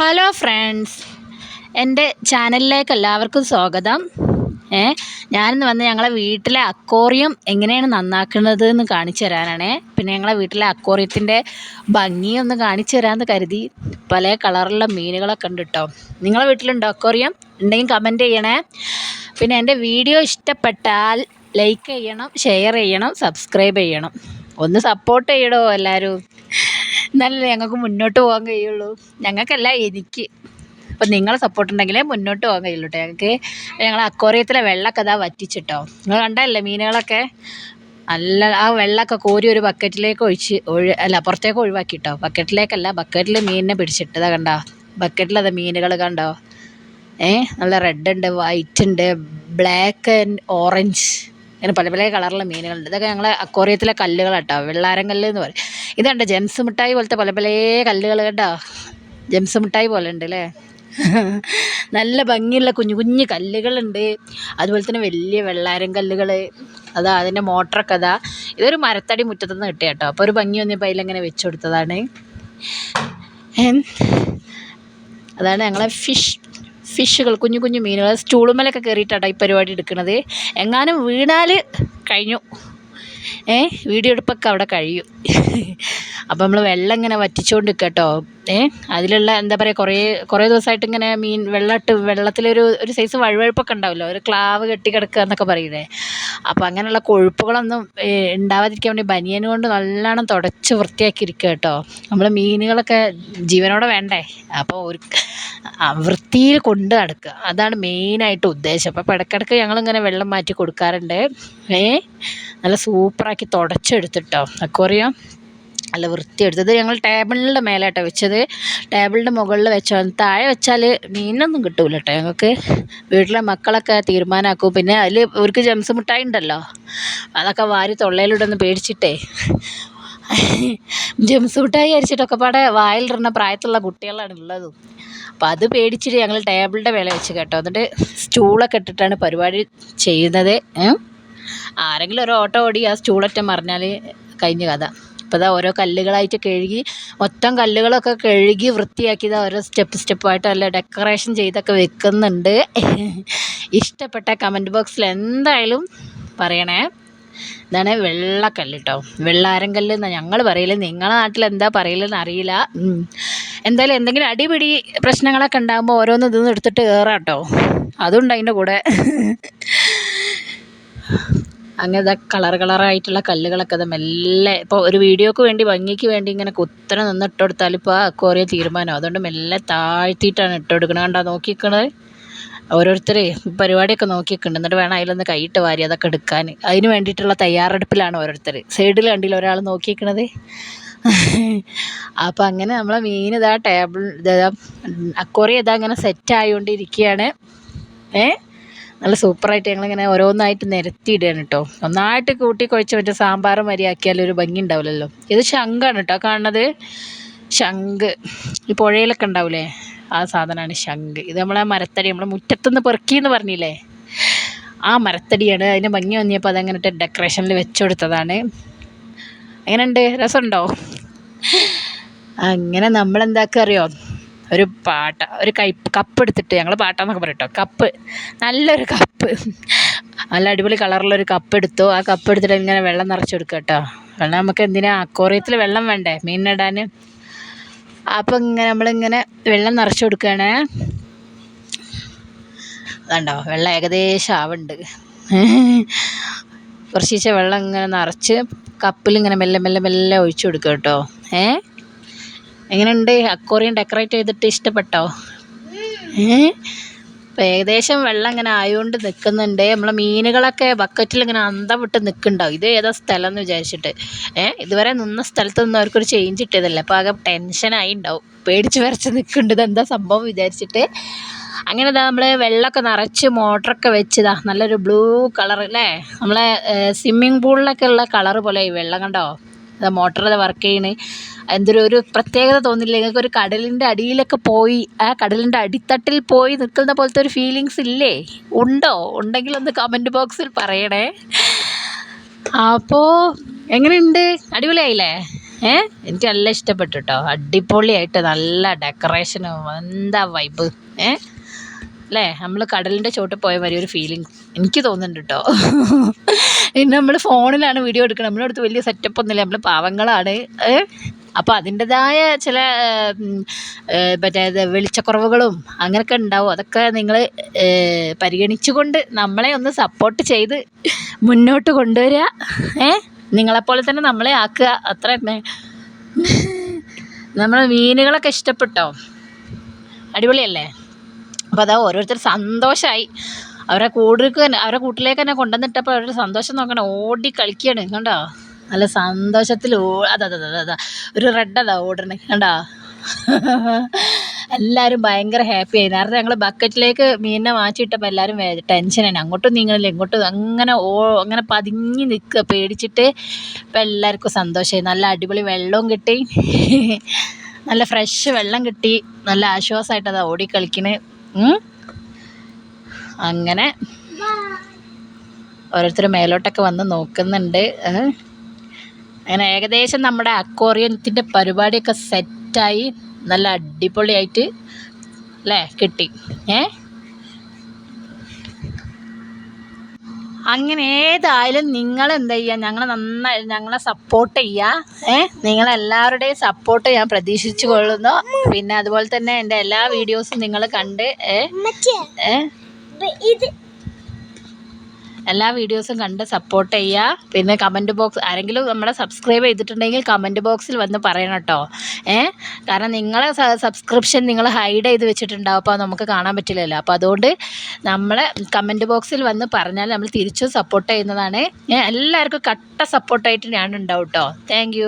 Hello friends എന്റെ ചാനലിലേക്ക് എല്ലാവർക്കും സ്വാഗതം. ഏ ഞാനിന്ന് വന്ന് ഞങ്ങളെ വീട്ടിലെ അക്കോറിയം എങ്ങനെയാണ് നന്നാക്കുന്നത് എന്ന് കാണിച്ചു തരാനാണേ. പിന്നെ ഞങ്ങളെ വീട്ടിലെ അക്കോറിയത്തിന്റെ ഭംഗിയൊന്ന് കാണിച്ചു തരാമെന്ന് കരുതി. പല കളറുള്ള മീനുകളൊക്കെ ഉണ്ട് കേട്ടോ നിങ്ങളെ വീട്ടിലുണ്ടോ അക്കോറിയം ഉണ്ടെങ്കിൽ കമന്റ് ചെയ്യണേ. പിന്നെ എന്റെ വീഡിയോ ഇഷ്ടപ്പെട്ടാൽ ലൈക്ക് ചെയ്യണം ഷെയർ ചെയ്യണം സബ്സ്ക്രൈബ് ചെയ്യണം. ഒന്ന് സപ്പോർട്ട് ചെയ്യണോ എല്ലാവരും. എന്നാലല്ലേ ഞങ്ങൾക്ക് മുന്നോട്ട് പോകാൻ കഴിയുള്ളൂ? ഞങ്ങൾക്കല്ല എനിക്ക്. അപ്പം നിങ്ങളെ സപ്പോർട്ട് ഉണ്ടെങ്കിലേ മുന്നോട്ട് പോകാൻ കഴിയുള്ളൂ കേട്ടോ ഞങ്ങൾക്ക് ഞങ്ങൾ അക്വോറിയത്തിലെ വെള്ളമൊക്കെ അതാ വറ്റിച്ചിട്ടോ. നിങ്ങൾ കണ്ടല്ലേ മീനുകളൊക്കെ? നല്ല ആ വെള്ളമൊക്കെ കോരി ഒരു ബക്കറ്റിലേക്ക് ഒഴിച്ച് ഒഴി അല്ല പുറത്തേക്ക് ഒഴിവാക്കി കേട്ടോ ബക്കറ്റിലേക്കല്ല ബക്കറ്റിൽ മീനിനെ പിടിച്ചിട്ടതാ കണ്ടോ? ബക്കറ്റിലത് മീനുകൾ കണ്ടോ? ഏ? നല്ല റെഡ് ഉണ്ട് വൈറ്റ് ഉണ്ട് ബ്ലാക്ക് ആൻഡ് ഓറഞ്ച് അങ്ങനെ പല പല കളറിലുള്ള മീനുകളുണ്ട്. ഇതൊക്കെ ഞങ്ങളെ അക്വോറിയത്തിലെ കല്ലുകളാട്ടോ. വെള്ളാരം കല്ല് എന്ന് പറയും. ഇതുണ്ട് ജെംസ് മിഠായി പോലത്തെ പല പല കല്ലുകൾ കേട്ടോ. ജെംസ് മിഠായി പോലെ ഉണ്ട് അല്ലേ നല്ല ഭംഗിയുള്ള കുഞ്ഞു കുഞ്ഞു കല്ലുകളുണ്ട്. അതുപോലെ തന്നെ വലിയ വെള്ളാരം കല്ലുകൾ അതാ അതിന്റെ മോട്ടറൊക്കെ അതാ. ഇതൊരു മരത്തടി മുറ്റത്തു നിന്ന് കിട്ടിയ കേട്ടോ. അപ്പോൾ ഒരു ഭംഗി വന്നപ്പോൾ അതിലങ്ങനെ വെച്ചു കൊടുത്തതാണ്. അതാണ് ഞങ്ങളെ ഫിഷ് ഫിഷുകൾ കുഞ്ഞു കുഞ്ഞു മീനുകൾ സ്റ്റൂളുമ്മലൊക്കെ കയറിയിട്ടാണ് ഈ പരിപാടി എടുക്കുന്നത് എങ്ങാനും വീണാൽ കഴിഞ്ഞു. ഏ വീഡിയോ എടുപ്പൊക്കെ അവിടെ കഴിയും. അപ്പം നമ്മൾ വെള്ളം ഇങ്ങനെ വറ്റിച്ചുകൊണ്ട് കേട്ടോ ഏ അതിലുള്ള എന്താ പറയുക കുറേ കുറേ ദിവസമായിട്ട് ഇങ്ങനെ മീൻ വെള്ളമിട്ട് വെള്ളത്തിലൊരു ഒരു സൈസ് വഴുവഴുപ്പൊക്കെ ഉണ്ടാവുമല്ലോ ഒരു ക്ലാവ് കെട്ടി കിടക്കുക എന്നൊക്കെ പറയില്ലേ അപ്പോൾ അങ്ങനെയുള്ള കൊഴുപ്പുകളൊന്നും ഉണ്ടാവാതിരിക്കാൻ വേണ്ടി ബനിയൻ കൊണ്ട് നല്ലോണം തുടച്ച് വൃത്തിയാക്കിയിരിക്കുക കേട്ടോ. നമ്മൾ മീനുകളൊക്കെ ജീവനോടെ വേണ്ടേ? അപ്പോൾ ഒരു വൃത്തിയിൽ കൊണ്ട് നടക്കുക. അതാണ് മെയിനായിട്ട് ഉദ്ദേശം. അപ്പോൾ ഇടയ്ക്കിടയ്ക്ക് ഞങ്ങളിങ്ങനെ വെള്ളം മാറ്റി കൊടുക്കാറുണ്ട്. ഏ നല്ല സൂപ്പറാക്കി തുടച്ചെടുത്തിട്ടോ. അക്വറിയം. നല്ല വൃത്തിയെടുത്തത് ഞങ്ങൾ ടേബിളിന്റെ മേലെയാട്ട വെച്ചത്. ടേബിളിന്റെ മുകളിൽ വെച്ചാൽ താഴെ വെച്ചാൽ മീനൊന്നും കിട്ടൂല കേട്ടോ ഞങ്ങൾക്ക്. വീട്ടിലെ മക്കളൊക്കെ തീരുമാനമാക്കും പിന്നെ അതിൽ അവർക്ക് ജംസ് മിഠായി ഉണ്ടല്ലോ. അതൊക്കെ വാരി തൊള്ളയിലിടുന്ന് പേടിച്ചിട്ടേ. ജംസ് മിഠായി അരിച്ചിട്ടൊക്കെ പാടെ വായിലിടുന്ന പ്രായത്തിലുള്ള കുട്ടികളാണ് ഉള്ളത്. അപ്പോൾ അത് പേടിച്ചിട്ട് ഞങ്ങൾ ടേബിളിന്റെ മേലെ വെച്ച് കേട്ടോ. എന്നിട്ട് സ്റ്റൂളൊക്കെ ഇട്ടിട്ടാണ് പരിപാടി ചെയ്യുന്നത്. ആരെങ്കിലും ഒരു ഓട്ടോ ഓടി ആ സ്റ്റൂളൊറ്റ മറിഞ്ഞാൽ കഴിഞ്ഞ കഥ. ഇപ്പോൾ ഓരോ കല്ലുകളായിട്ട് കഴുകി മൊത്തം കല്ലുകളൊക്കെ കഴുകി ദാ ഓരോ സ്റ്റെപ്പ് സ്റ്റെപ്പായിട്ട് നല്ല ഡെക്കറേഷൻ ചെയ്തൊക്കെ വെക്കുന്നുണ്ട്. ഇഷ്ടപ്പെട്ട കമന്റ് ബോക്സിൽ എന്തായാലും പറയണേ. ഇതാണ് വെള്ളക്കല്ല് കേട്ടോ വെള്ളാരം കല്ല് എന്നാണ് ഞങ്ങൾ പറയൽ. നിങ്ങളെ നാട്ടിൽ എന്താ പറയലെന്ന് അറിയില്ല. എന്തായാലും എന്തെങ്കിലും അടിപിടി പ്രശ്നങ്ങളൊക്കെ ഉണ്ടാകുമ്പോൾ ഓരോന്ന് ഇതൊന്നും എടുത്തിട്ട് കയറാം കേട്ടോ അതുണ്ട് അതിന്റെ കൂടെ. അങ്ങനത്തെ കളർ കളറായിട്ടുള്ള കല്ലുകളൊക്കെ അത് മെല്ലെ. ഇപ്പോൾ ഒരു വീഡിയോക്ക് വേണ്ടി ഭംഗിക്ക് വേണ്ടി ഇങ്ങനെ കുത്തനെ നിന്ന് ഇട്ട് കൊടുത്താൽ ഇപ്പോൾ ആ അക്വോറിയ തീരുമാനം. അതുകൊണ്ട് മെല്ലെ താഴ്ത്തിയിട്ടാണ് ഇട്ട് കൊടുക്കണത് കണ്ടോ നോക്കിക്കണത് ഓരോരുത്തർ പരിപാടിയൊക്കെ നോക്കിയിട്ടുണ്ട് എന്നിട്ട് വേണം അതിലൊന്ന് കൈയിട്ട് വാരി അതൊക്കെ എടുക്കാൻ അതിന് വേണ്ടിയിട്ടുള്ള തയ്യാറെടുപ്പിലാണ് ഓരോരുത്തർ സൈഡിൽ കണ്ടില്ല ഒരാൾ നോക്കിയിരിക്കണത് അപ്പം അങ്ങനെ നമ്മളെ മീൻ ഇതാ ടേബിൾ ഇതാ അക്വോറിയം ഇതാ അങ്ങനെ സെറ്റ് ആയിക്കൊണ്ടിരിക്കുകയാണ് ഏ? നല്ല സൂപ്പറായിട്ട് ഞങ്ങളിങ്ങനെ ഓരോന്നായിട്ട് നിരത്തിയിടുകയാണ് കേട്ടോ. ഒന്നായിട്ട് കൂട്ടി കുഴച്ച് മറ്റേ സാമ്പാർ മരിയാക്കിയാൽ ഒരു ഭംഗി ഉണ്ടാവില്ലല്ലോ ഇത് ശംഖാണ് കേട്ടോ. കാണുന്നത് ശംഖ്. ഈ പുഴയിലൊക്കെ ഉണ്ടാവില്ലേ ആ സാധനമാണ് ശംഖ്. ഇത് നമ്മളെ മരത്തടി നമ്മളെ മുറ്റത്തുനിന്ന് പെറുക്കി എന്ന് പറഞ്ഞില്ലേ? ആ മരത്തടിയാണ്. അതിന് ഭംഗി വന്നിയപ്പോൾ അതങ്ങനെ ഡെക്കറേഷനിൽ വെച്ചു കൊടുത്തതാണ്. എങ്ങനെയുണ്ട്? രസമുണ്ടോ? അങ്ങനെ നമ്മൾ എന്താക്കുക അറിയോ? ഒരു പാട്ട ഒരു കൈ കപ്പ് എടുത്തിട്ട് ഞങ്ങൾ പാട്ടാന്നൊക്കെ പറയും കപ്പ് നല്ലൊരു കപ്പ്. നല്ല അടിപൊളി കളറുള്ളൊരു കപ്പ് എടുത്തു. ആ കപ്പ് എടുത്തിട്ട് ഇങ്ങനെ വെള്ളം നിറച്ച് കൊടുക്കുക കേട്ടോ വെള്ളം നമുക്ക് എന്തിനാ? അക്വോറിയത്തിൽ വെള്ളം വേണ്ടേ? മീനിടാൻ അപ്പം ഇങ്ങനെ നമ്മളിങ്ങനെ വെള്ളം നിറച്ച് കൊടുക്കുകയാണ് അതുണ്ടോ? വെള്ളം ഏകദേശം ആവുന്നുണ്ട് കുറച്ച് വെള്ളം ഇങ്ങനെ നിറച്ച് കപ്പിൽ ഇങ്ങനെ മെല്ലെ മെല്ലെ മെല്ലെ ഒഴിച്ചു കൊടുക്കുക കേട്ടോ ഏ? എങ്ങനെയുണ്ട്? അക്വോറിയം ഡെക്കറേറ്റ് ചെയ്തിട്ട് ഇഷ്ടപ്പെട്ടോ? ഏകദേശം വെള്ളം ഇങ്ങനെ ആയതുകൊണ്ട് നിൽക്കുന്നുണ്ട് നമ്മളെ മീനുകളൊക്കെ ബക്കറ്റിൽ ഇങ്ങനെ അന്തം വിട്ട് നിൽക്കുന്നുണ്ടാവും ഇത് ഏതാ സ്ഥലം എന്ന് വിചാരിച്ചിട്ട്. ഏഹ് ഇതുവരെ നിന്ന സ്ഥലത്ത് നിന്ന് അവർക്കൊരു ചേഞ്ച് ഇട്ടതല്ലേ അപ്പോൾ ആകെ ടെൻഷനായി ഉണ്ടാവും. പേടിച്ച് വരച്ച് നിൽക്കുന്നുണ്ട് എന്താ സംഭവം വിചാരിച്ചിട്ട്. അങ്ങനെ ഇതാ നമ്മൾ വെള്ളമൊക്കെ നിറച്ച് മോട്ടറൊക്കെ വെച്ചതാ നല്ലൊരു ബ്ലൂ കളർ അല്ലേ? നമ്മളെ സ്വിമ്മിങ് പൂളിലൊക്കെ ഉള്ള കളർ പോലെ ഈ വെള്ളം കണ്ടോ? മോട്ടർ വർക്ക് ചെയ്യണേ. എന്തൊരു ഒരു പ്രത്യേകത തോന്നില്ല. നിങ്ങൾക്ക് ഒരു കടലിന്റെ അടിയിലൊക്കെ പോയി ആ കടലിന്റെ അടിത്തട്ടിൽ പോയി നിൽക്കുന്ന പോലത്തെ ഒരു ഫീലിങ്സ് ഇല്ലേ? ഉണ്ടോ? ഉണ്ടെങ്കിൽ ഒന്ന് കമന്റ് ബോക്സിൽ പറയണേ. അപ്പോൾ എങ്ങനെയുണ്ട്? അടിപൊളിയായില്ലേ? ഏ? എനിക്ക് നല്ല ഇഷ്ടപ്പെട്ടു കേട്ടോ അടിപൊളിയായിട്ട് നല്ല ഡെക്കറേഷനും എന്താ വൈബ് ഏ? അല്ലേ? നമ്മൾ കടലിന്റെ ചോട്ടിൽ പോയ മാതിരി ഒരു ഫീലിംഗ് എനിക്ക് തോന്നുന്നുണ്ട് കേട്ടോ പിന്നെ നമ്മൾ ഫോണിലാണ് വീഡിയോ എടുക്കുന്നത് നമ്മുടെ അടുത്ത് വലിയ സെറ്റപ്പ് ഒന്നുമില്ല. നമ്മൾ പാവങ്ങളാണ്. അപ്പോൾ അതിന്റെതായ ചില മറ്റേ വെളിച്ചക്കുറവുകളും അങ്ങനെയൊക്കെ ഉണ്ടാവും. അതൊക്കെ നിങ്ങൾ പരിഗണിച്ചുകൊണ്ട് നമ്മളെ ഒന്ന് സപ്പോർട്ട് ചെയ്ത് മുന്നോട്ട് കൊണ്ടുവരിക ഏ? നിങ്ങളെപ്പോലെ തന്നെ നമ്മളെ ആക്കുക. അത്ര തന്നെ. നമ്മൾ മീനുകളൊക്കെ ഇഷ്ടപ്പെട്ടോ? അടിപൊളിയല്ലേ? അപ്പോൾ അതാ ഓരോരുത്തർ സന്തോഷമായി അവരെ കൂടിലേക്ക് തന്നെ അവരെ കൂട്ടിലേക്ക് തന്നെ കൊണ്ടുവന്നിട്ടപ്പോൾ അവരുടെ സന്തോഷം നോക്കണം. ഓടി കളിക്കുകയാണ് കണ്ടോ? നല്ല സന്തോഷത്തിൽ ഓ അതാ അതാ അതാ അതാ. ഒരു റെഡ് അതാ ഓടണേ കണ്ടോ? എല്ലാവരും ഭയങ്കര ഹാപ്പി ആയി. നേരത്തെ ഞങ്ങൾ ബക്കറ്റിലേക്ക് മീനിനെ മാറ്റിയിട്ടപ്പോൾ എല്ലാവരും ടെൻഷനാണ് അങ്ങോട്ടും നീങ്ങണില്ല ഇങ്ങോട്ടും അങ്ങനെ ഓ അങ്ങനെ പതിങ്ങി നിൽക്കുക പേടിച്ചിട്ട് ഇപ്പം എല്ലാവർക്കും സന്തോഷമായി നല്ല അടിപൊളി വെള്ളവും കിട്ടി. നല്ല ഫ്രഷ് വെള്ളം കിട്ടി. നല്ല ആശ്വാസമായിട്ട് അതാ ഓടിക്കളിക്കണ്. അങ്ങനെ ഓരോരുത്തർ മേലോട്ടൊക്കെ വന്ന് നോക്കുന്നുണ്ട്. അങ്ങനെ ഏകദേശം നമ്മുടെ അക്വോറിയത്തിന്റെ പരിപാടിയൊക്കെ സെറ്റായി നല്ല അടിപൊളിയായിട്ട് അല്ലേ കിട്ടി. ഏ? അങ്ങനെ ഏതായാലും നിങ്ങൾ എന്താ ചെയ്യുക ഞങ്ങളെ നന്നായി ഞങ്ങളെ സപ്പോർട്ട് ചെയ്യുക ഏ? നിങ്ങളെല്ലാവരുടെയും സപ്പോർട്ട് ഞാൻ പ്രതീക്ഷിച്ചു കൊള്ളുന്നു. പിന്നെ അതുപോലെ തന്നെ എന്റെ എല്ലാ വീഡിയോസും നിങ്ങൾ കണ്ട് ഏ? ഏ? എല്ലാ വീഡിയോസും കണ്ട് സപ്പോർട്ട് ചെയ്യുക പിന്നെ കമന്റ് ബോക്സ് ആരെങ്കിലും നമ്മളെ സബ്സ്ക്രൈബ് ചെയ്തിട്ടുണ്ടെങ്കിൽ കമന്റ് ബോക്സിൽ വന്ന് പറയണം കേട്ടോ. ഏ? കാരണം നിങ്ങളെ സബ്സ്ക്രിപ്ഷൻ നിങ്ങൾ ഹൈഡ് ചെയ്ത് വെച്ചിട്ടുണ്ടാവും. അപ്പോൾ നമുക്ക് കാണാൻ പറ്റില്ലല്ലോ. അപ്പോൾ അതുകൊണ്ട് നമ്മളെ കമന്റ് ബോക്സിൽ വന്ന് പറഞ്ഞാൽ നമ്മൾ തിരിച്ചും സപ്പോർട്ട് ചെയ്യുന്നതാണ്. ഞാൻ എല്ലാവർക്കും കട്ട സപ്പോർട്ടായിട്ട് ഞാൻ ഉണ്ടാവും കേട്ടോ. താങ്ക്